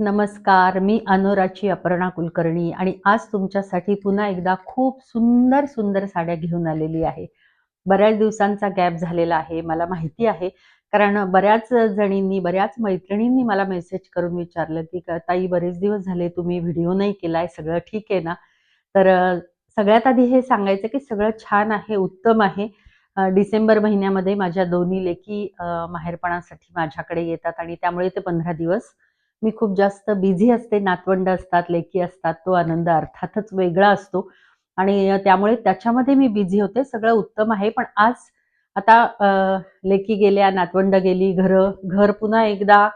नमस्कार मी अनुराची अपर्णा कुलकर्णी आणि आज तुमच्यासाठी पुन्हा एकदा खूप सुंदर सुंदर साड्या घेऊन आलेली आहे. बऱ्याच दिवसांचा गॅप झालेला आहे मला माहिती आहे. कारण बऱ्याच जणींनी बऱ्याच मैत्रिणींनी मला मेसेज करून विचारलं की ताई बरेच दिवस झाले तुम्ही व्हिडिओ नाही केलाय सगळं ठीक आहे ना? तर सगळ्यात आधी हे सांगायचं की सगळं छान आहे उत्तम आहे. डिसेंबर महिन्यामध्ये माझ्या दोन्ही लेखी माहेरपणासाठी माझ्याकडे येतात आणि त्यामुळे ते पंधरा दिवस मी खूप जास्त बिझी असते नातवंड असतात लेकी असतात तो आनंद अर्थातच वेगळा असतो. आणि त्यामुळे त्याच्यामध्ये मी बिझी होते सगळं उत्तम आहे. पण आज आता लेकी गेल्या नातवंड गेली घर घर पुन्हा एकदा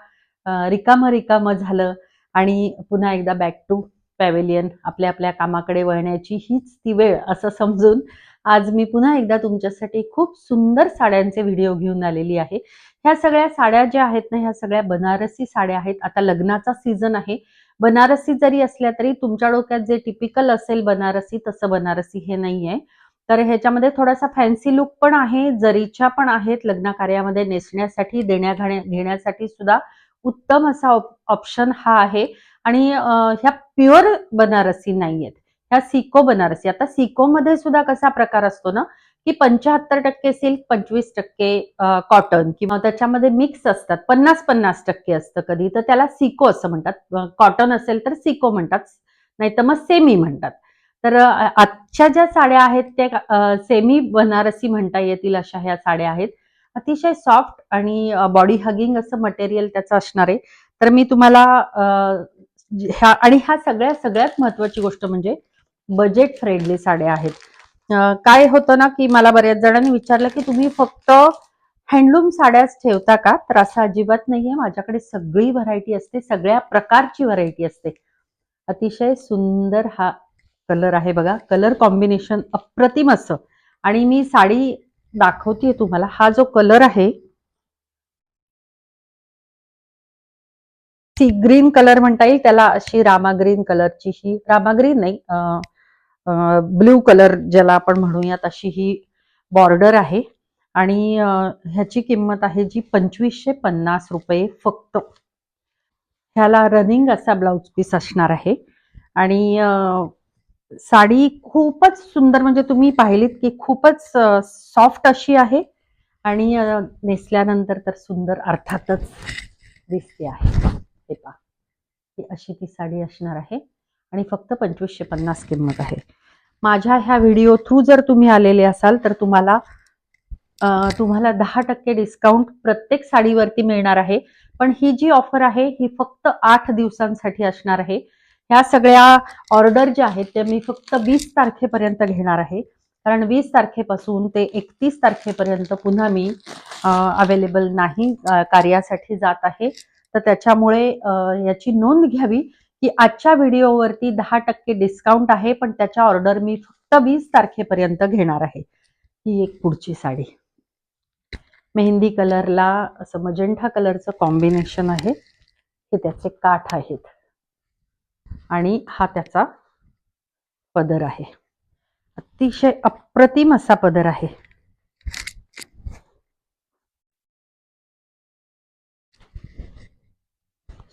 रिकामं रिकामं झालं आणि पुन्हा एकदा बॅक टू पॅवेलियन आपल्या आपल्या कामाकडे वळण्याची हीच ती वेळ असं समजून आज मी पुन्हा एकदा तुमच्यासाठी खूप सुंदर साड्यांचे व्हिडिओ घेऊन आलेली आहे. ह्या सगळ्या साड्या ज्या आहेत ना ह्या सगळ्या बनारसी साड्या आहेत. आता लग्नाचा सीझन आहे. बनारसी जरी असल्या तरी तुमच्या डोक्यात जे टिपिकल असेल बनारसी तसं बनारसी हे नाही आहे तर ह्याच्यामध्ये थोडासा फॅन्सी लुक पण आहे जरीच्या पण आहेत लग्न कार्यामध्ये नेसण्यासाठी देण्या घेण्यासाठी सुद्धा उत्तम असा ऑप्शन हा आहे. आणि ह्या प्युअर बनारसी नाही आहेत ह्या सिको बनारसी. आता सिको मध्ये सुद्धा कसा प्रकार असतो ना की पंच्याहत्तर टक्के सिल्क पंचवीस टक्के कॉटन किंवा त्याच्यामध्ये मिक्स असतात. पन्नास पन्नास टक्के असतं कधी. तर त्याला सिको असं म्हणतात. कॉटन असेल तर सिको म्हणतात. नाही तर मग सेमी म्हणतात. तर आजच्या ज्या साड्या आहेत त्या सेमी बनारसी म्हणता येतील अशा ह्या साड्या आहेत. अतिशय सॉफ्ट आणि बॉडी हगिंग असं मटेरियल त्याचं असणार आहे. तर मी तुम्हाला ह्या आणि ह्या सगळ्या सगळ्यात महत्वाची गोष्ट म्हणजे बजेट फ्रेंडली साड्या आहेत. काय होतं ना की मला बऱ्याच जणांनी विचारलं की तुम्ही फक्त हँडलूम साड्याच ठेवता का? तर असं अजिबात नाहीये. माझ्याकडे सगळी व्हरायटी असते सगळ्या प्रकारची व्हरायटी असते. अतिशय सुंदर हा कलर आहे बघा. कलर कॉम्बिनेशन अप्रतिम असं. आणि मी साडी दाखवते तुम्हाला. हा जो कलर आहे सी ग्रीन कलर म्हणता येईल. त्याला अशी रामा ग्रीन कलरची ही रामा ग्रीन नाही ब्ल्यू कलर ज्याला आपण म्हणूयात अशी ही बॉर्डर आहे. आणि ह्याची किंमत आहे जी पंचवीसशे पन्नास रुपये फक्त. ह्याला रनिंग असा ब्लाउज पीस असणार आहे. आणि साडी खूपच सुंदर म्हणजे तुम्ही पाहिलीत की खूपच सॉफ्ट अशी आहे. आणि नेसल्यानंतर तर सुंदर अर्थातच दिसते आहे. हे पहा. अशी ती साडी असणार आहे. आणि फक्त पंचवीसशे पन्नास किंमत आहे. माझ्या ह्या व्हिडिओ थ्रू जर तुम्ही आलेले असाल तर तुम्हाला तुम्हाला दहा टक्के डिस्काउंट प्रत्येक साडीवरती मिळणार आहे. पण ही जी ऑफर आहे ही फक्त आठ दिवसांसाठी असणार आहे. ह्या सगळ्या ऑर्डर ज्या आहेत त्या मी फक्त वीस तारखेपर्यंत घेणार आहे. कारण वीस तारखेपासून ते एकतीस तारखेपर्यंत पुन्हा मी अवेलेबल नाही कार्यासाठी जात आहे. तर त्याच्यामुळे याची नोंद घ्यावी. की आजच्या व्हिडिओवरती दहा टक्के डिस्काउंट आहे पण त्याच्या ऑर्डर मी फक्त वीस तारखेपर्यंत घेणार आहे. ही एक पुढची साडी. मेहंदी कलरला असं मजेंठा कलरचं कॉम्बिनेशन आहे. हे त्याचे काठ आहेत. आणि हा त्याचा पदर आहे. अतिशय अप्रतिम असा पदर आहे.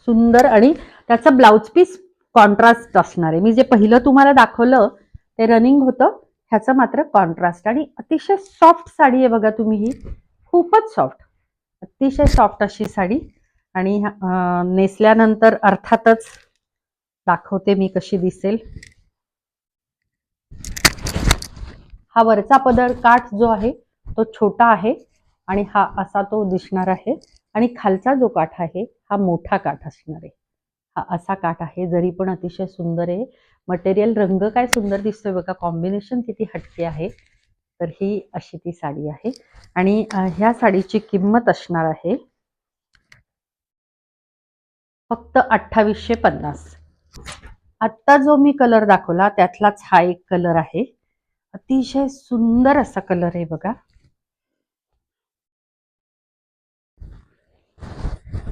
सुंदर आणि त्याचं ब्लाउज पीस कॉन्ट्रास्ट असणार आहे. मी जे पहिलं तुम्हाला दाखवलं ते रनिंग होतं. ह्याचं मात्र कॉन्ट्रास्ट आणि अतिशय सॉफ्ट साडी आहे बघा तुम्ही ही. खूपच सॉफ्ट अतिशय सॉफ्ट अशी साडी. आणि नेसल्यानंतर अर्थातच दाखवते मी कशी दिसेल. हा वरचा पदर काठ जो आहे तो छोटा आहे. आणि हा असा तो दिसणार आहे. आणि खालचा जो काठ आहे हा मोठा काठ असणार आहे. हा असा काठ आहे जरी पण अतिशय सुंदर आहे. मटेरियल रंग काय सुंदर दिसतोय बघा कॉम्बिनेशन किती हटके आहे. तर ही अशी ती साडी आहे. आणि ह्या साडीची किंमत असणार आहे फक्त अठ्ठावीसशे पन्नास. आत्ता जो मी कलर दाखवला त्यातलाच हा एक कलर आहे. अतिशय सुंदर असा कलर आहे बघा.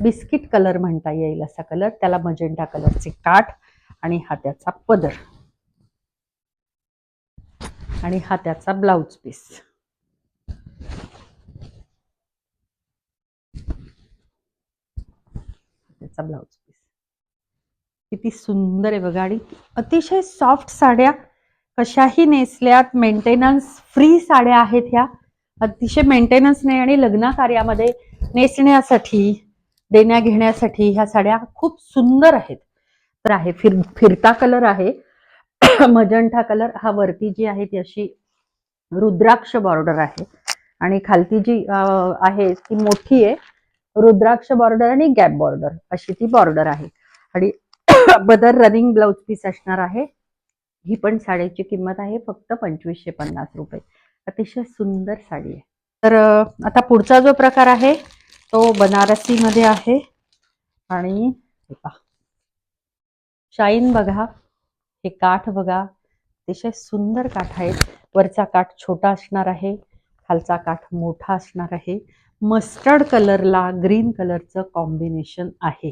बिस्किट कलर म्हणता येईल असा कलर त्याला मजेंडा कलरचे काठ आणि हा त्याचा पदर. आणि हा त्याचा ब्लाउज पीस. त्याचा ब्लाउज पीस. किती सुंदर आहे बघा आणि अतिशय सॉफ्ट साड्या. कशाही नेसल्यात मेंटेनन्स फ्री साड्या आहेत ह्या. अतिशय मेंटेनन्स नाही आणि लग्न कार्यामध्ये नेसण्यासाठी देण्या घेण्यासाठी ह्या साड्या खूप सुंदर आहेत. तर आहे फिर फिरता कलर आहे. मजंठा कलर. हा वरती जी आहे ती अशी रुद्राक्ष बॉर्डर आहे. आणि खालती जी आहे ती मोठी आहे. रुद्राक्ष बॉर्डर आणि गॅप बॉर्डर अशी ती बॉर्डर आहे. आणि बदर रनिंग ब्लाउज पीस असणार आहे. ही पण साडीची किंमत आहे फक्त पंचवीसशे पन्नास रुपये. अतिशय सुंदर साडी आहे. तर आता पुढचा जो प्रकार आहे तो बनारसी मध्ये आहे. आणि शाईन बघा. हे काठ बघा. अतिशय सुंदर काठ आहेत वरचा काठ छोटा असणार आहे. खालचा काठ मोठा असणार आहे. मस्टर्ड कलरला ग्रीन कलरचं कॉम्बिनेशन आहे.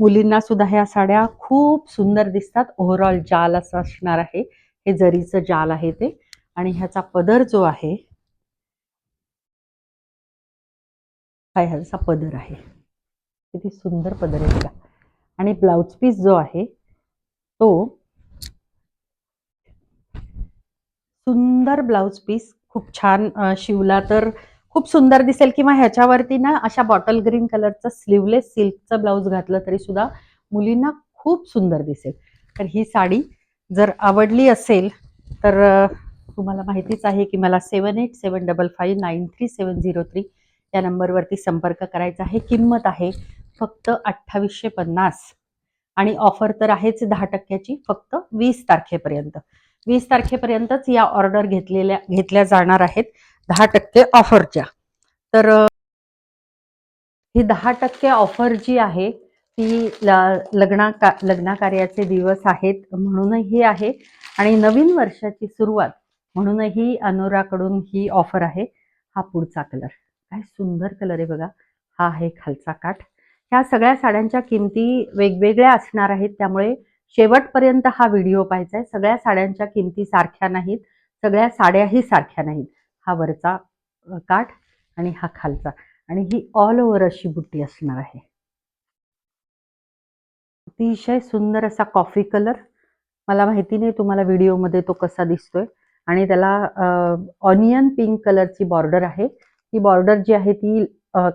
मुलींना सुद्धा ह्या साड्या खूप सुंदर दिसतात. ओव्हरऑल जाल असं असणार आहे. हे जरीचं जाल आहे ते. आणि ह्याचा पदर जो आहे हा ह्याचा पदर आहे. किती सुंदर पदर आहे बघा. आणि ब्लाउज पीस जो आहे तो सुंदर ब्लाउज पीस. खूप छान शिवला तर खूप सुंदर दिसेल. किंवा ह्याच्यावरती ना अशा बॉटल ग्रीन कलरचं स्लीवलेस सिल्कचं ब्लाऊज घातलं तरी सुद्धा मुलींना खूप सुंदर दिसेल. तर ही साडी जर आवडली असेल तर तुम्हाला माहितीच आहे की मला seven eight seven double five nine three seven zero three त्या नंबरवरती संपर्क करायचा आहे. किंमत आहे फक्त अठ्ठावीसशे पन्नास. आणि ऑफर तर आहेच दहा टक्क्याची फक्त वीस तारखेपर्यंत. वीस तारखेपर्यंतच या ऑर्डर घेतलेल्या घेतल्या जाणार आहेत दहा टक्के ऑफरच्या तर ही दहा टक्के ऑफर जी आहे ती लग्ना का लग्नाकार्याचे दिवस आहेत म्हणूनही आहे. आणि नवीन वर्षाची सुरुवात म्हणूनही अनुराकडून ही ऑफर आहे. हा पुढचा कलर काय सुंदर कलर आहे बघा. हा आहे खालचा काठ. ह्या सगळ्या साड्यांच्या किमती वेगवेगळ्या असणार आहेत. त्यामुळे शेवटपर्यंत हा व्हिडिओ पाहायचा आहे. सगळ्या साड्यांच्या किमती सारख्या नाहीत. सगळ्या साड्याही सारख्या नाहीत. हा वरचा काठ आणि हा खालचा. आणि ही ऑल ओव्हर अशी बुट्टी असणार आहे. अतिशय सुंदर असा कॉफी कलर मला माहिती नाही तुम्हाला व्हिडिओमध्ये तो कसा दिसतोय. आणि त्याला ऑनियन पिंक कलरची बॉर्डर आहे. ती बॉर्डर जी आहे ती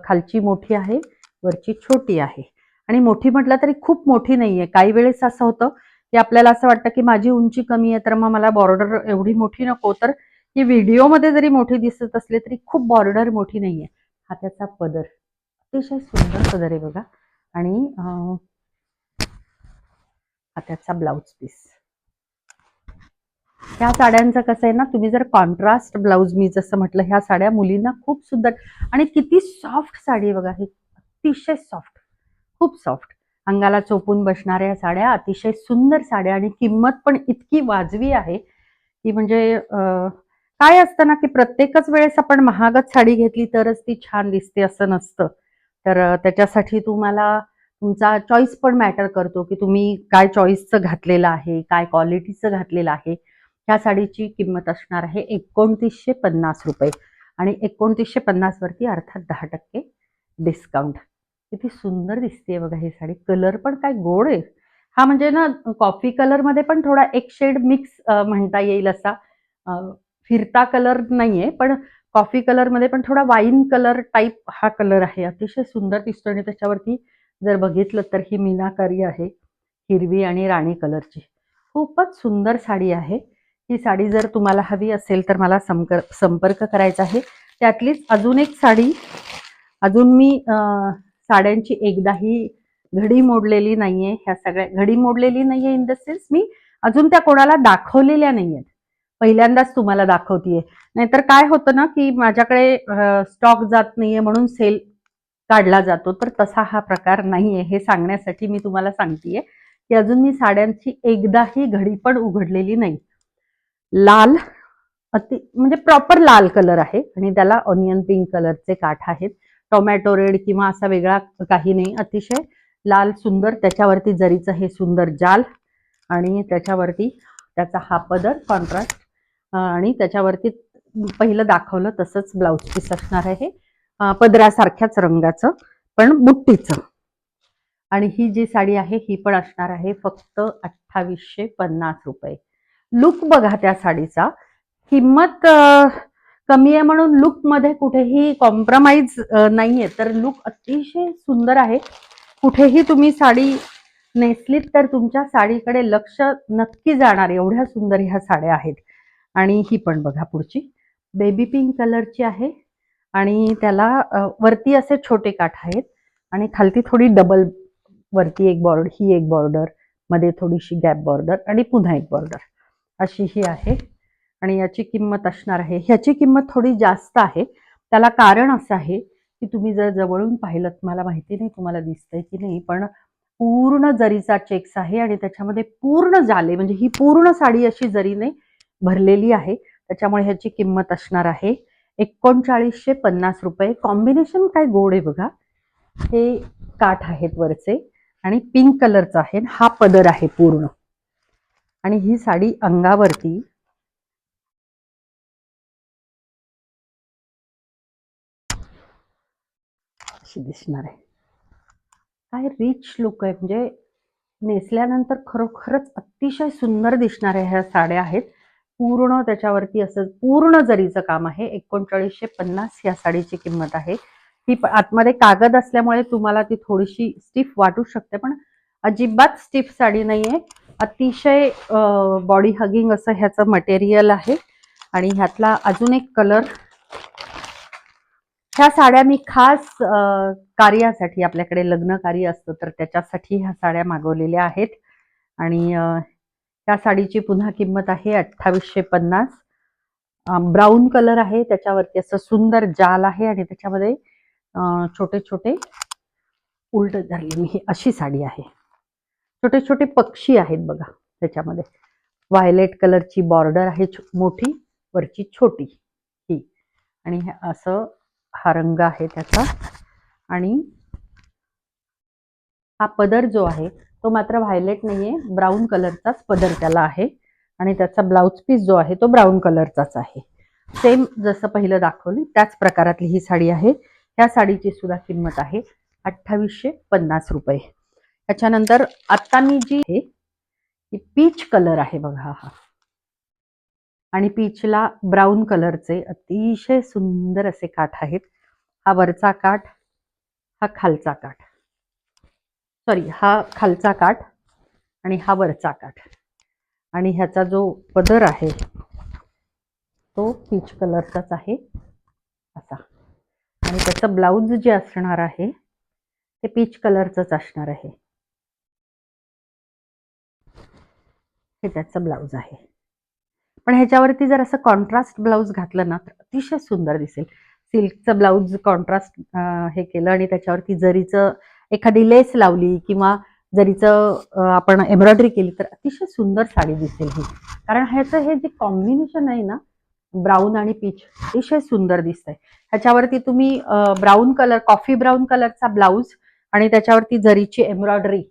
खालची मोठी आहे वरची छोटी आहे. आणि मोठी म्हटलं तरी खूप मोठी नाहीये. काही वेळेस असं होतं की आपल्याला असं वाटतं की माझी उंची कमी आहे तर मग मला बॉर्डर एवढी मोठी नको. तर ही व्हिडिओमध्ये जरी मोठी दिसत असले तरी खूप बॉर्डर मोठी नाहीये. हा त्याचा पदर. अतिशय सुंदर पदर आहे बघा. आणि हा त्याचा ब्लाऊज पीस ह्या साड्यांचं कसं आहे ना तुम्ही जर कॉन्ट्रास्ट ब्लाऊज मी जसं म्हटलं ह्या साड्या मुलींना खूप सुंदर आणि किती सॉफ्ट साडी बघा ही अतिशय सॉफ्ट खूप सॉफ्ट अंगाला चोपून बसणाऱ्या साड्या अतिशय सुंदर साड्या आणि किंमत पण इतकी वाजवी आहे की म्हणजे काय असतं ना की प्रत्येकच वेळेस आपण महागच साडी घेतली तरच ती छान दिसते असं नसतं. तर त्याच्यासाठी तुम्हाला तुमचा चॉईस पण मॅटर करतो की तुम्ही काय चॉईसचं घातलेलं आहे काय क्वालिटीचं घातलेलं आहे. ह्या साडीची किंमत असणार आहे एकोणतीसशे पन्नास रुपये. आणि एकोणतीसशे पन्नासवरती अर्थात दहा टक्के डिस्काउंट किती सुंदर दिसते बघा ही साडी. कलर पण काय गोड आहे. हा म्हणजे ना कॉफी कलरमध्ये पण थोडा एक शेड मिक्स म्हणता येईल असा. फिरता कलर नाहीये पण कॉफी कलरमध्ये पण थोडा वाईन कलर टाईप हा कलर आहे. अतिशय सुंदर दिसतो आणि त्याच्यावरती जर बघितलं तर ही मीनाकारी आहे हिरवी आणि राणी कलरची खूपच सुंदर साडी आहे. ही साडी जर तुम्हाला हवी असेल तर मला संकर संपर्क करायचा आहे. त्यातलीच अजून एक साडी अजून मी साड्यांची एकदाही घडी मोडलेली नाहीये. ह्या सगळ्या घडी मोडलेली नाहीये इन द सेन्स मी अजून त्या कोणाला दाखवलेल्या नाहीये पहिल्यांदाच तुम्हाला दाखवतीये. नाहीतर काय होतं ना की माझ्याकडे स्टॉक जात नाहीये म्हणून सेल काढला जातो. तर तसा हा प्रकार नाहीये. हे सांगण्यासाठी मी तुम्हाला सांगतेय की अजून मी साड्यांची एकदाही घडी पण उघडलेली नाही. लाल अति म्हणजे प्रॉपर लाल कलर आहे आणि त्याला ऑनियन पिंक कलरचे काठ आहेत. टोमॅटो रेड किंवा असा वेगळा काही नाही. अतिशय लाल सुंदर त्याच्यावरती जरीचं हे सुंदर जाल आणि त्याच्यावरती त्याचा हा पदर कॉन्ट्रास्ट आणि त्याच्यावरती पहिलं दाखवलं तसंच ब्लाऊज पीस असणार आहे पदरासारख्याच रंगाचं पण बुट्टीचं. आणि ही जी साडी आहे ही पण असणार आहे फक्त अठ्ठावीसशे पन्नास रुपये. लुक बघा त्या साडीचा. किंमत कमी आहे म्हणून लुकमध्ये कुठेही कॉम्प्रमाइज नाहीये. तर लुक अतिशय सुंदर आहे. कुठेही तुम्ही साडी नेसलीत तर तुमच्या साडीकडे लक्ष नक्की जाणार. एवढ्या सुंदर ह्या साड्या आहेत. आणि ही पण बघा पुढची. बेबी पिंक कलरची आहे. आणि त्याला वरती असे छोटे काठ आहेत. आणि खालती थोडी डबल वरती एक बॉर्डर ही एक बॉर्डरमध्ये थोडीशी गॅप बॉर्डर आणि पुन्हा एक बॉर्डर अशी ही आहे. आणि याची किंमत असणार आहे. ह्याची किंमत थोडी जास्त आहे. त्याला कारण असं आहे की तुम्ही जर जवळून पाहिलं मला माहिती नाही तुम्हाला दिसतंय की नाही पण पूर्ण जरीचा चेक्स आहे आणि त्याच्यामध्ये पूर्ण जाले म्हणजे ही पूर्ण साडी अशी जरीने भरलेली आहे. त्याच्यामुळे ह्याची किंमत असणार आहे एकोणचाळीसशे पन्नास रुपये. कॉम्बिनेशन काय गोड आहे बघा. हे काठ आहेत वरचे आणि पिंक कलरचा आहे. हा पदर आहे पूर्ण. आणि ही साडी अंगावरती. अशी दिसणार आहे. काय रिच लुक आहे. म्हणजे नेसल्यानंतर खरोखरच अतिशय सुंदर दिसणाऱ्या ह्या साड्या आहेत. पूर्ण त्याच्यावरती असं पूर्ण जरीचं काम आहे. एकोणचाळीसशे पन्नास या साडीची किंमत आहे. ती आतमध्ये कागद असल्यामुळे तुम्हाला ती थोडीशी स्टिफ वाटू शकते पण अजिबात स्टिफ साडी नाहीये. अतिशय बॉडी हगिंग असं ह्याचं मटेरियल आहे. आणि ह्यातला अजून एक कलर ह्या साड्या मी खास कार्यासाठी आपल्याकडे लग्न कार्य असतं तर त्याच्यासाठी ह्या साड्या मागवलेल्या आहेत. आणि त्या साडीची पुन्हा किंमत आहे अठ्ठावीसशे पन्नास. ब्राऊन कलर आहे त्याच्यावरती असं सुंदर जाल आहे आणि त्याच्यामध्ये छोटे छोटे उलट झाली मी ही अशी साडी आहे. छोटे छोटे पक्षी आहेत बघा त्याच्यामध्ये. व्हायलेट कलरची बॉर्डर आहे मोठी वरची छोटी. ही. आणि असं हा रंग आहे त्याचा. आणि हा पदर जो आहे तो मात्र व्हायलेट नाहीये ब्राऊन कलरचाच पदर त्याला आहे. आणि त्याचा ब्लाउज पीस जो आहे तो ब्राऊन कलरचाच आहे. सेम जसं पहिलं दाखवली त्याच प्रकारातली ही साडी आहे. ह्या साडीची सुद्धा किंमत आहे अठ्ठावीसशे पन्नास रुपये. त्याच्यानंतर आता मी जी आहे पीच कलर आहे बघा हा. आणि पीचला ब्राऊन कलरचे अतिशय सुंदर असे काठ आहेत. हा वरचा काठ हा खालचा काठ. सॉरी हा खालचा काठ आणि हा वरचा काठ. आणि ह्याचा जो पदर आहे तो पीच कलरचाच आहे. असा. आणि त्याचं ब्लाऊज जे असणार आहे ते पीच कलरचंच असणार आहे. हे त्याचं ब्लाऊज आहे. पण ह्याच्यावरती जर असं कॉन्ट्रास्ट ब्लाऊज घातलं ना तर अतिशय सुंदर दिसेल. सिल्कचं ब्लाऊज कॉन्ट्रास्ट हे केलं आणि त्याच्यावरती जरीचं एखादी लेस लावली किंवा जरीचं आपण एम्ब्रॉयडरी केली तर अतिशय सुंदर साडी दिसेल ही. कारण ह्याचं हे जे कॉम्बिनेशन आहे ना ब्राऊन आणि पीच अतिशय सुंदर दिसतंय. ह्याच्यावरती तुम्ही ब्राऊन कलर कॉफी ब्राऊन कलरचा ब्लाऊज आणि त्याच्यावरती जरीची एम्ब्रॉयडरी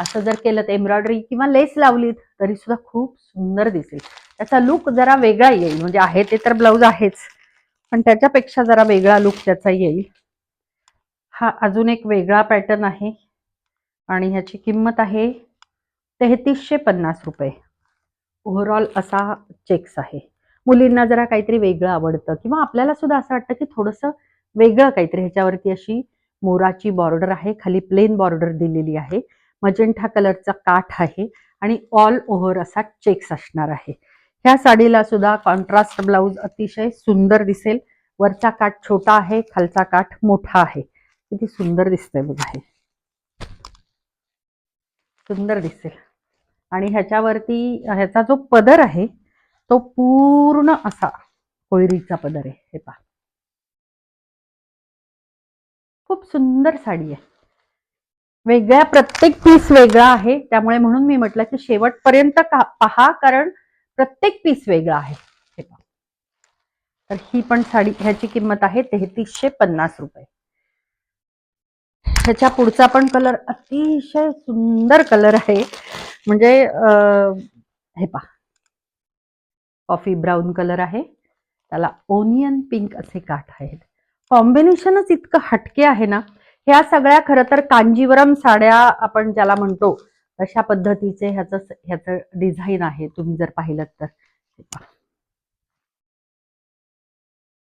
असं जर केलं तर एम्ब्रॉयडरी किंवा लेस लावलीत तरी सुद्धा खूप सुंदर दिसेल. त्याचा लुक जरा वेगळा येईल. म्हणजे आहे ते तर ब्लाऊज आहेच पण त्याच्यापेक्षा जरा वेगळा लुक त्याचा येईल. हा अजून एक वेगळा पॅटर्न आहे आणि ह्याची किंमत आहे तेहतीसशे पन्नास रुपये. ओव्हरऑल असा चेक्स आहे. मुलींना जरा काहीतरी वेगळं आवडतं किंवा आपल्याला सुद्धा असं वाटतं की थोडंसं वेगळं काहीतरी ह्याच्यावरती अशी मोराची बॉर्डर आहे खाली प्लेन बॉर्डर दिलेली आहे. मजेंठा कलरचा काठ आहे. आणि ऑल ओव्हर असा चेक्स असणार आहे. ह्या साडीला सुद्धा कॉन्ट्रास्ट ब्लाऊज अतिशय सुंदर दिसेल. वरचा काठ छोटा आहे खालचा काठ मोठा आहे. किती सुंदर दिसतंय बघा हे. सुंदर दिसेल. आणि ह्याच्यावरती ह्याचा जो पदर आहे तो पूर्ण असा कोयरीचा पदर आहे. हे पहा. खूप सुंदर साडी आहे. वेगळ्या प्रत्येक पीस वेगळा आहे. त्यामुळे म्हणून मी म्हटलं की शेवटपर्यंत पहा कारण प्रत्येक पीस वेगळा आहे. हे पहा. तर ही पण साडी ह्याची किंमत आहे तेहतीसशे पन्नास रुपये. ह्याच्या पुढचा पण कलर अतिशय सुंदर कलर आहे. म्हणजे हे पहा. कॉफी ब्राऊन कलर आहे. त्याला ओनियन पिंक असे काठ आहेत. कॉम्बिनेशनच इतकं हटके आहे ना ह्या सगळ्या खरं तर कांजीवरम साड्या आपण ज्याला म्हणतो अशा पद्धतीचे ह्याचं ह्याचं डिझाईन आहे तुम्ही जर पाहिलं तर.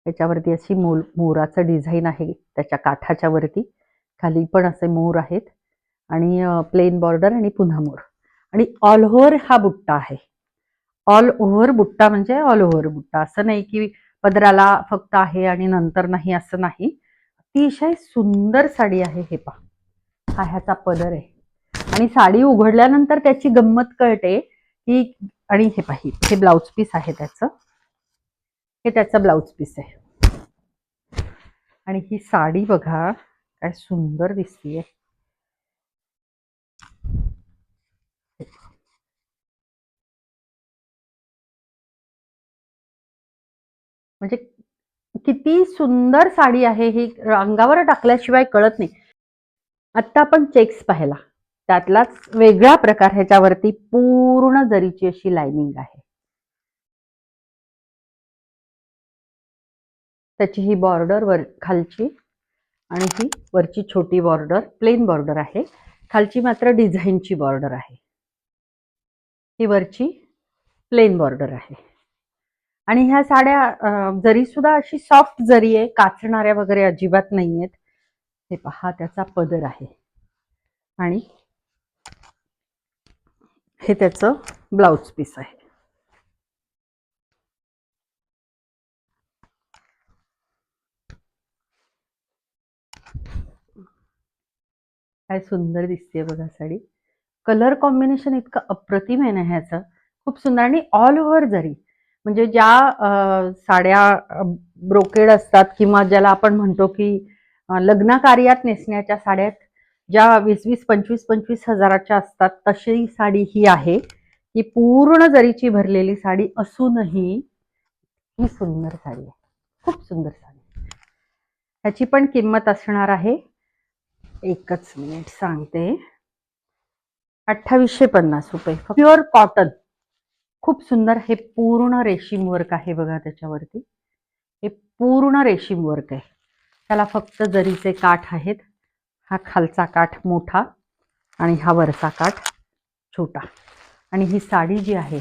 त्याच्यावरती अशी मोल मोराचं डिझाईन आहे त्याच्या काठाच्या वरती. खाली पण असे मोर आहेत. आणि प्लेन बॉर्डर आणि पुन्हा मोर. आणि ऑल ओव्हर हा बुट्टा आहे. ऑल ओव्हर बुट्टा म्हणजे ऑल ओव्हर बुट्टा. असं नाही की पदराला फक्त आहे आणि नंतर नाही असं नाही. अतिशय सुंदर साडी आहे हे पहा. हा ह्याचा पदर आहे. आणि साडी उघडल्यानंतर त्याची गंमत कळते की आणि हे पाहि हे ब्लाउज पीस आहे त्याचं. हे त्याचं ब्लाउज पीस आहे. आणि ही साडी बघा काय सुंदर दिसतीये. म्हणजे किती सुंदर साडी आहे ही अंगावर टाकल्याशिवाय कळत नाही. आत्ता आपण चेक्स पाहिला त्यातलाच वेगळा प्रकार ह्याच्यावरती पूर्ण जरीची अशी लाइनिंग आहे. त्याची ही बॉर्डर वर खालची आणि ही वरची छोटी बॉर्डर प्लेन बॉर्डर आहे. खालची मात्र डिझाईनची बॉर्डर आहे. ही वरची प्लेन बॉर्डर आहे. आणि ह्या साड्या जरी सुद्धा अशी सॉफ्ट जरी आहे काचणाऱ्या वगैरे अजिबात नाही आहेत हे पहा त्याचा पदर आहे. आणि हे त्याचं ब्लाउज पीस आहे. काय सुंदर दिसते बघा साडी. कलर कॉम्बिनेशन इतकं अप्रतिम आहे ना ह्याचं. खूप सुंदर आणि ऑल ओव्हर जरी. म्हणजे ज्या साड्या ब्रोकेड असतात किंवा ज्याला आपण म्हणतो की लग्न कार्यात नेसण्याच्या साड्यात ज्या वीस वीस पंचवीस पंचवीस हजाराच्या असतात तशी साडी ही आहे. ही पूर्ण जरीची भरलेली साडी असूनही ही सुंदर साडी आहे. खूप सुंदर साडी ह्याची पण किंमत असणार आहे एकच मिनिट सांगते. अठ्ठावीसशे पन्नास रुपये. प्युअर कॉटन खूप सुंदर हे पूर्ण रेशीम वर्क आहे बघा त्याच्यावरती. हे पूर्ण रेशीम वर्क आहे. त्याला फक्त जरीचे काठ आहेत. हा खालचा काठ मोठा आणि हा वरचा काठ छोटा. आणि ही साडी जी आहे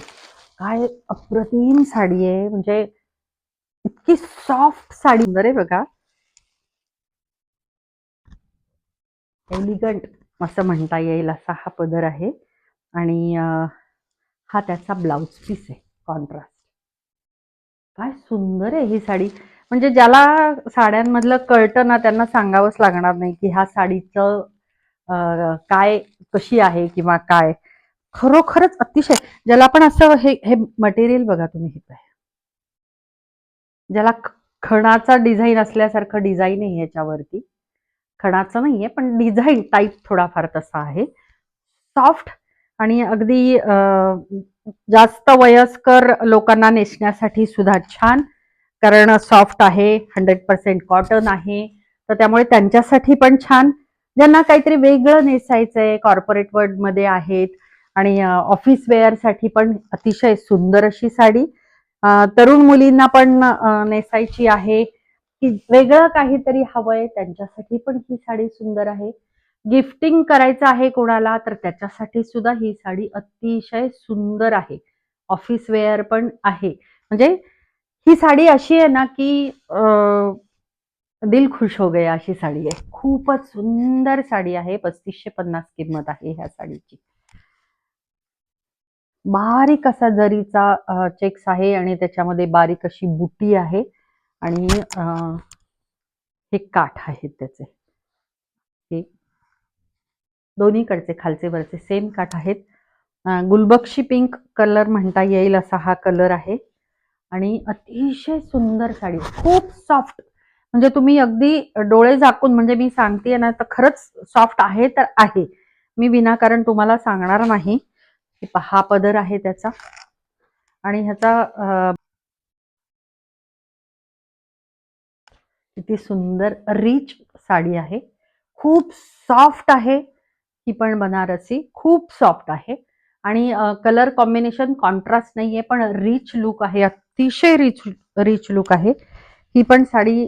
काय अप्रतिम साडी आहे. म्हणजे इतकी सॉफ्ट साडी सुंदर आहे बघा. एलिगंट असं म्हणता येईल असा हा पदर आहे. आणि हा त्याचा ब्लाऊज पीस आहे कॉन्ट्रास्ट काय सुंदर आहे ही साडी. म्हणजे ज्याला साड्यांमधलं कळतं ना त्यांना सांगावंच लागणार नाही की ह्या साडीचं काय कशी आहे किंवा काय. खरोखरच अतिशय. ज्याला आपण असं हे हे मटेरियल बघा तुम्ही हे ज्याला खणाचा डिझाईन असल्यासारखं डिझाईन आहे याच्यावरती खणाचं नाहीये पण डिझाईन टाईप थोडाफार तसा आहे. सॉफ्ट आणि अगदी जास्त वयस्कर लोकांना नेसण्यासाठी सुद्धा छान कारण सॉफ्ट आहे हंड्रेड पर्सेंट कॉटन आहे तर त्यामुळे त्यांच्यासाठी पण छान. ज्यांना काहीतरी वेगळं नेसायचंय कॉर्पोरेट वर्ल्डमध्ये आहेत आणि ऑफिस वेअरसाठी पण अतिशय सुंदर अशी साडी. तरुण मुलींना पण नेसायची आहे. की वेगळं काहीतरी हवंय त्यांच्यासाठी पण ही साडी सुंदर आहे. गिफ्टिंग करायचं आहे कोणाला तर त्याच्यासाठी सुद्धा ही साडी अतिशय सुंदर आहे. ऑफिस वेअर पण आहे. म्हणजे ही साडी अशी आहे ना की दिल खुश हो गया अशी साडी आहे. खूपच सुंदर साडी आहे. पस्तीसशे पन्नास किंमत आहे ह्या साडीची. बारीक असा जरीचा चेक्स आहे आणि त्याच्यामध्ये बारीक अशी बुटी आहे आणि हे काठ आहेत त्याचे. दोन्हीकडचे खालचे वरचे सेम काठ आहेत. गुलबक्षी पिंक कलर म्हणता येईल असा हा कलर आहे. आणि अतिशय सुंदर साडी खूप सॉफ्ट म्हणजे तुम्ही अगदी डोळे झाकून म्हणजे मी सांगते ना तर खरंच सॉफ्ट आहे तर आहे. मी विनाकारण तुम्हाला सांगणार नाही. की पहा पदर आहे त्याचा. आणि ह्याचा किती सुंदर रिच साडी आहे. खूप सॉफ्ट आहे. ही पण बनारसी खूप सॉफ्ट आहे. आणि कलर कॉम्बिनेशन कॉन्ट्रास्ट नाहीये पण रिच लुक आहे अतिशय रिच रिच लुक आहे. ही पण साडी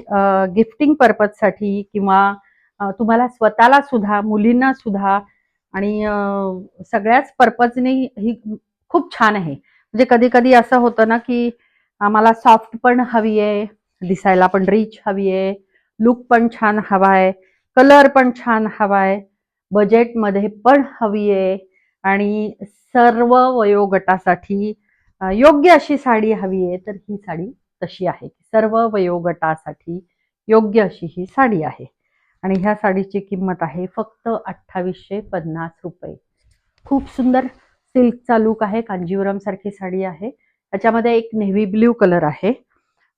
गिफ्टिंग पर्पजसाठी किंवा तुम्हाला स्वतःला सुद्धा मुलींना सुद्धा आणि सगळ्याच पर्पजने ही खूप छान आहे. म्हणजे कधी कधी असं होतं ना की आम्हाला सॉफ्ट पण हवी आहे दिसायला पण रिच हवी आहे लुक पण छान हवा आहे कलर पण छान हवा आहे बजेटमध्ये पण हवी आहे आणि सर्व वयोगटासाठी योग्य अशी साडी हवी आहे तर ही साडी तशी आहे. सर्व वयोगटासाठी योग्य अशी ही साडी आहे. आणि ह्या साडीची किंमत आहे फक्त अठ्ठावीसशे पन्नास रुपये. खूप सुंदर सिल्कचा लुक आहे कांजीवरम सारखी साडी आहे. त्याच्यामध्ये एक नेव्ही ब्ल्यू कलर आहे.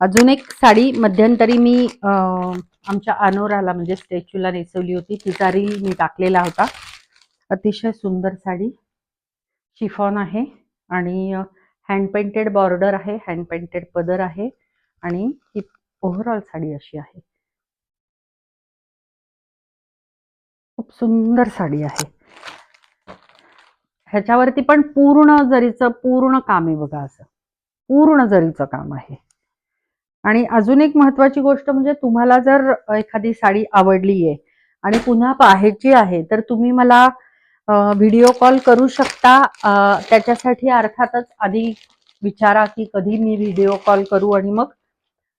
अजून एक साडी मध्यंतरी मी आमच्या अनोराला म्हणजे स्टॅच्यूला नेसवली होती. तिचा रील मी टाकलेला होता. अतिशय सुंदर साडी. शिफॉन आहे आणि हँड पेंटेड बॉर्डर आहे हँड पेंटेड पदर आहे आणि ही ओव्हरऑल साडी अशी आहे. खूप सुंदर साडी आहे. ह्याच्यावरती पण पूर्ण जरीचं पूर्ण काम आहे बघा असं. पूर्ण जरीचं काम आहे. आणि अजून एक महत्वाची गोष्ट म्हणजे तुम्हाला जर एखादी साडी आवडली आहे आणि पुन्हा पाहायची आहे तर तुम्ही मला व्हिडिओ कॉल करू शकता. त्याच्यासाठी अर्थातच आधी विचारा की कधी मी व्हिडिओ कॉल करू आणि मग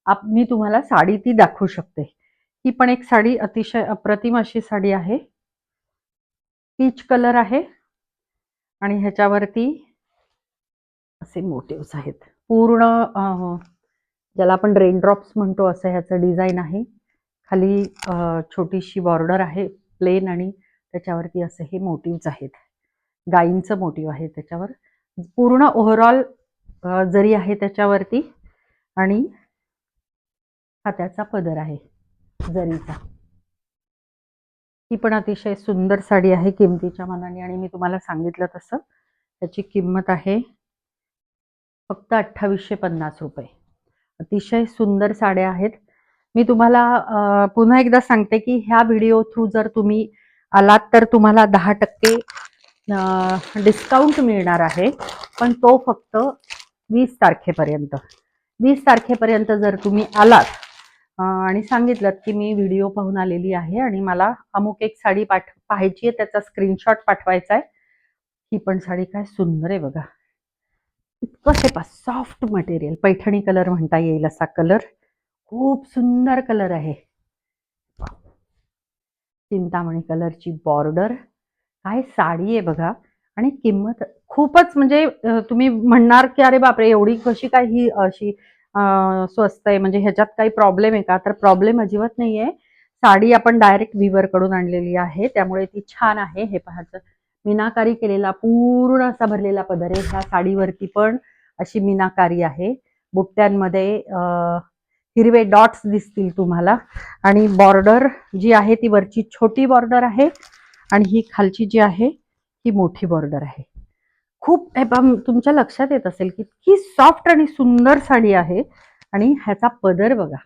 आप मी तुम्हाला साडी ती दाखवू शकते. ही पण एक साडी अतिशय अप्रतिम अशी साडी आहे. पीच कलर आहे आणि ह्याच्यावरती असे मोटिव्स आहेत. पूर्ण ज्याला आपण रेनड्रॉप्स म्हणतो असं ह्याचं डिझाईन आहे. खाली छोटीशी बॉर्डर आहे प्लेन आणि त्याच्यावरती असे हे मोटिव्ज आहेत. गायींचं मोटिव्ह आहे त्याच्यावर. पूर्ण ओव्हरऑल जरी आहे त्याच्यावरती आणि हा त्याचा पदर आहे जरीचा. ही पण अतिशय सुंदर साडी आहे किमतीच्या मानाने आणि मी तुम्हाला सांगितलं तसं. त्याची किंमत आहे फक्त अठ्ठावीसशे पन्नास रुपये. अतिशय सुंदर साड्या आहेत. मी तुम्हाला पुन्हा एकदा सांगते की ह्या व्हिडिओ थ्रू जर तुम्ही आलात तर तुम्हाला दहा टक्के डिस्काउंट मिळणार आहे. पण तो फक्त वीस तारखेपर्यंत. वीस तारखेपर्यंत जर तुम्ही आलात आणि सांगितलं की मी व्हिडिओ पाहून आलेली आहे आणि मला अमुक एक साडी पाठ पाहायची आहे त्याचा स्क्रीनशॉट पाठवायचा आहे ही पण साडी काय सुंदर आहे बघा. इतकं शेपा सॉफ्ट मटेरियल पैठणी कलर म्हणता येईल असा कलर खूप सुंदर कलर आहे. चिंतामणी कलरची बॉर्डर काय साडी आहे बघा. आणि किंमत खूपच म्हणजे तुम्ही म्हणणार की अरे बापरे एवढी कशी काय ही अशी स्वस्त आहे. म्हणजे ह्याच्यात काही प्रॉब्लेम आहे का? तर प्रॉब्लेम अजिबात नाही आहे साडी आपण डायरेक्ट विवर कडून आणलेली आहे. त्यामुळे ती छान आहे. हे पाहायचं मीनाकारी केलेला पूर्ण असा भरलेला पदर आहे. ह्या साडीवरती पण अशी मीनाकारी आहे. बुट्ट्यांमध्ये हिरवे डॉट्स दिसतील तुम्हाला. आणि बॉर्डर जी आहे ती वरची छोटी बॉर्डर आहे आणि ही खालची जी आहे ती मोठी बॉर्डर आहे. खूप तुमच्या लक्षात येत असेल की इतकी सॉफ्ट आणि सुंदर साडी आहे आणि ह्याचा पदर बघा.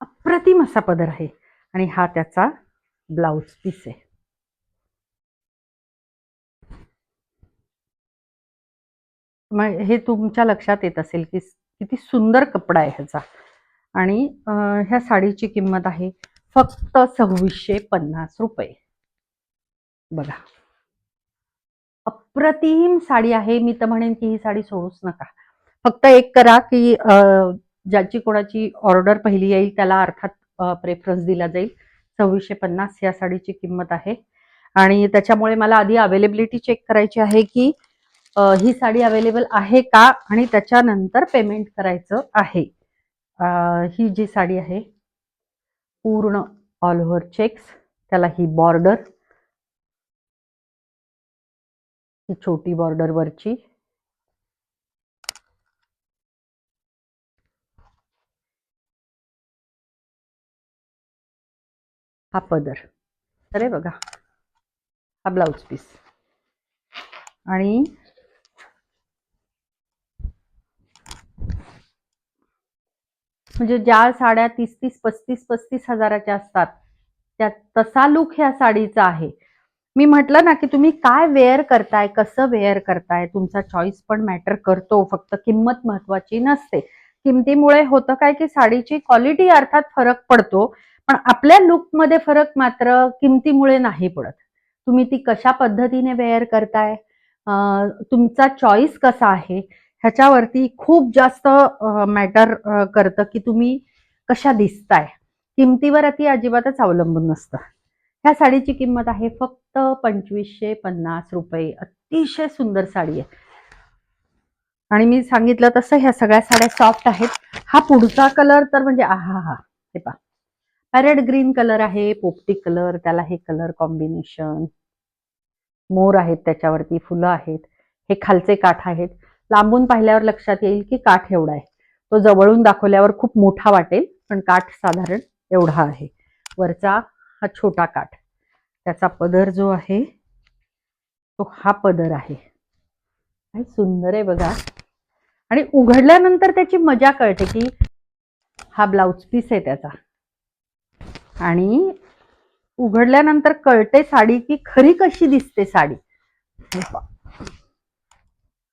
अप्रतिम असा पदर आहे. आणि हा त्याचा ब्लाउज पीस आहे. मग हे तुमच्या लक्षात येत असेल की किती सुंदर कपडा आहे ह्याचा. आणि ह्या साडीची किंमत आहे फक्त सव्वीसशे पन्नास रुपये. बघा. अप्रतिम साडी आहे मी तर म्हणेन की ही साडी सोडूच नका. फक्त एक करा की ज्याची कोणाची ऑर्डर पहिली येईल त्याला अर्थात प्रेफरन्स दिला जाईल. सव्वीसशे पन्नास या साडीची किंमत आहे. आणि त्याच्यामुळे मला आधी अवेलेबिलिटी चेक करायची आहे की ही साडी अवेलेबल आहे का? आणि त्याच्यानंतर पेमेंट करायचं आहे. ही जी साडी आहे पूर्ण ऑल ओव्हर चेक्स त्याला ही बॉर्डर ही छोटी बॉर्डर वरची. हा पदर. अरे बघा हा ब्लाउज पीस आणि म्हणजे ज्या साड्या तीस तीस पस्तीस पस्तीस हजाराच्या असतात त्या तसा लुक ह्या साडीचा आहे. मी म्हटलं ना की तुम्ही काय वेअर करताय कसं वेअर करताय तुमचा चॉईस पण मॅटर करतो फक्त किंमत महत्वाची नसते. किमतीमुळे होतं काय की साडीची क्वालिटी अर्थात फरक पडतो पण आपल्या लुकमध्ये फरक मात्र किमतीमुळे नाही पडत. तुम्ही ती कशा पद्धतीने वेअर करताय तुमचा चॉईस कसा आहे ह्याच्यावरती खूप जास्त मॅटर करतं की तुम्ही कशा दिसताय. किमतीवर ती अजिबातच अवलंबून नसतं. ह्या साडीची किंमत आहे फक्त पंचवीसशे पन्नास रुपये. अतिशय सुंदर साडी आहे. आणि मी सांगितलं तसं ह्या सगळ्या साड्या सॉफ्ट आहेत. हा पुढचा कलर तर म्हणजे आहा हा. हे पहा. पॅरेड ग्रीन कलर आहे पोपटी कलर त्याला हे कलर कॉम्बिनेशन मोर आहेत त्याच्यावरती फुलं आहेत. हे खालचे काठ आहेत. लांबून पाहिल्यावर लक्षात येईल की काठ एवढा आहे. तो जवळून दाखवल्यावर खूप मोठा वाटेल पण काठ साधारण एवढा आहे. वरचा हा छोटा काठ. त्याचा पदर जो आहे तो हा पदर आहे. सुंदर आहे बघा. आणि उघडल्यानंतर त्याची मजा कळते की हा ब्लाउज पीस आहे त्याचा. आणि उघडल्यानंतर कळते साडी की खरी कशी दिसते साडी.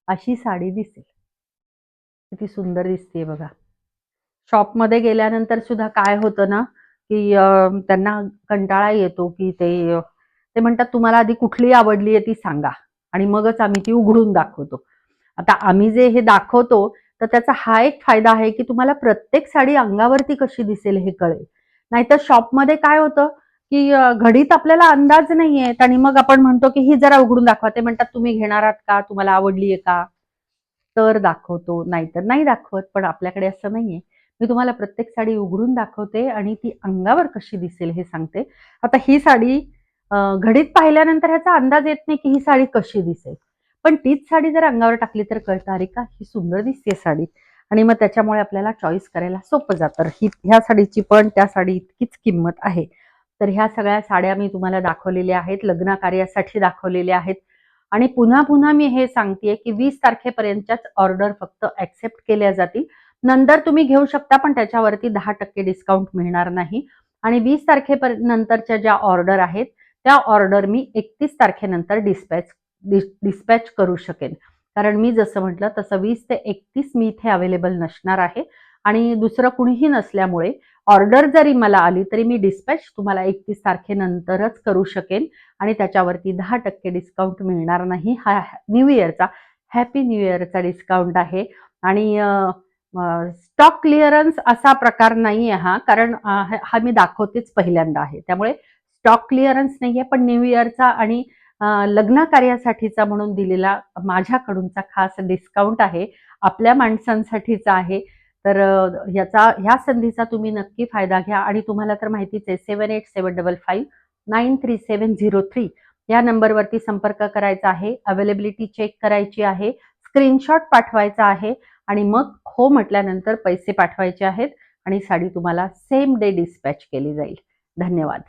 अशी साडी दिसेल. किती सुंदर दिसते बघा. शॉपमध्ये गेल्यानंतर सुद्धा काय होतं ना की त्यांना कंटाळा येतो की ते ते म्हणतात तुम्हाला आधी कुठली आवडली आहे ती सांगा. आणि मगच आम्ही ती उघडून दाखवतो. आता आम्ही जे हे दाखवतो तर त्याचा हा एक फायदा आहे की तुम्हाला प्रत्येक साडी अंगावरती कशी दिसेल हे कळेल. नाहीतर शॉपमध्ये काय होतं की घडीत आपल्याला अंदाज नाही आहेत आणि मग आपण म्हणतो की ही जरा उघडून दाखवा. ते म्हणतात तुम्ही घेणार आहात का? तुम्हाला आवडली आहे का? तर दाखवतो. नाहीतर नाही दाखवत पण आपल्याकडे असं नाहीये. मी तुम्हाला प्रत्येक साडी उघडून दाखवते आणि ती अंगावर कशी दिसेल हे सांगते. आता ही साडी घडीत पाहिल्यानंतर ह्याचा अंदाज येत नाही की ही साडी कशी दिसेल. पण तीच साडी जर अंगावर टाकली तर कळतं अरे का ही सुंदर दिसते साडी. आणि मग त्याच्यामुळे आपल्याला चॉईस करायला सोपं जातं. ही ह्या साडीची पण त्या साडी इतकीच किंमत आहे. तर ह्या सगळ्या साड्या मी तुम्हाला दाखवलेल्या आहेत लग्न कार्यासाठी दाखवलेल्या आहेत. आणि पुन्हा पुन्हा मी हे सांगतेय की वीस तारखेपर्यंतच्याच ऑर्डर फक्त ऍक्सेप्ट केल्या जातील. नंतर तुम्ही घेऊ शकता पण त्याच्यावरती दहा टक्के डिस्काउंट मिळणार नाही. आणि वीस तारखेपर्यंत नंतरच्या ज्या ऑर्डर आहेत त्या ऑर्डर मी एकतीस तारखेनंतर डिस्पॅच डिस्पॅच करू शकेन. कारण मी जसं म्हटलं तसं वीस ते एकतीस मी इथे अवेलेबल नसणार आहे. आणि दुसरं कुणीही नसल्यामुळे ऑर्डर जरी मला आली तरी मी डिस्पॅच तुम्हाला एकतीस तारखेनंतरच करू शकेन आणि त्याच्यावरती दहा टक्के डिस्काउंट मिळणार नाही. हा न्यू इयरचा हॅपी न्यू इयरचा डिस्काउंट आहे. आणि स्टॉक क्लिअरन्स असा प्रकार नाही आहे हा कारण हा मी दाखवतेच पहिल्यांदा आहे. त्यामुळे स्टॉक क्लिअरन्स नाही आहे पण न्यू इयरचा आणि लग्न कार्यासाठीचा म्हणून दिलेला माझ्याकडूनचा खास डिस्काउंट आहे. आपल्या माणसांसाठीचा आहे. तर याचा ह्या संधीचा तुम्ही नक्की फायदा घ्या आणि तुम्हाला तर माहितीच आहे seven eight seven double five nine three seven zero three या नंबरवरती संपर्क करायचा आहे. अवेलेबिलिटी चेक करायची आहे. स्क्रीनशॉट पाठवायचा आहे आणि मग हो म्हटल्यानंतर पैसे पाठवायचे आहेत आणि साडी तुम्हाला सेम डे डिस्पॅच केली जाईल. धन्यवाद.